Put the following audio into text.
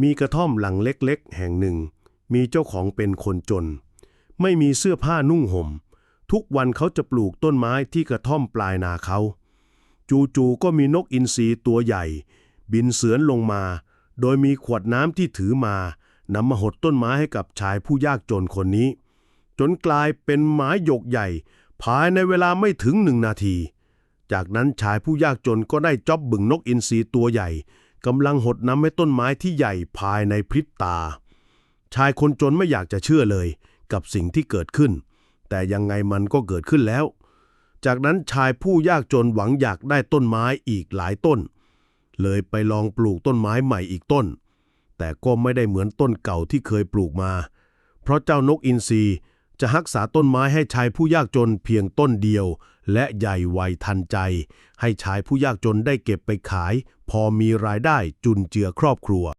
มีกระท่อมหลังเล็กๆ แห่งหนึ่ง มีเจ้าของเป็นคนจน ไม่มีเสื้อผ้านุ่งห่ม ทุกวันเขาจะปลูกต้นไม้ที่กระท่อมปลายนาเขา จู่ๆก็มีนกอินทรีตัวใหญ่ บินเสือนลงมา โดยมีขวดน้ำที่ถือมานำมาหดต้นไม้ให้กับชายผู้ยากจนคนนี้ จนกลายเป็นไม้หยกใหญ่ ภายในเวลาไม่ถึงหนึ่งนาที จากนั้นชายผู้ยากจนก็ได้จอบบึงนกอินทรีตัวใหญ่ กำลังหดน้ำให้ต้นไม้ที่ใหญ่ภายในพริบตา ชายคนจนไม่อยากจะเชื่อเลยกับสิ่งที่เกิดขึ้น แต่ยังไงมันก็เกิดขึ้นแล้ว จากนั้นชายผู้ยากจนหวังอยากได้ต้นไม้อีกหลายต้น เลยไปลองปลูกต้นไม้ใหม่อีกต้น แต่ก็ไม่ได้เหมือนต้นเก่าที่เคยปลูกมา เพราะเจ้านกอินทรี จะรักษาต้นไม้ให้ชายผู้ยากจนเพียงต้นเดียว และใหญ่ไวทันใจ ให้ชายผู้ยากจนได้เก็บไปขาย พอมีรายได้จุนเจือครอบครัว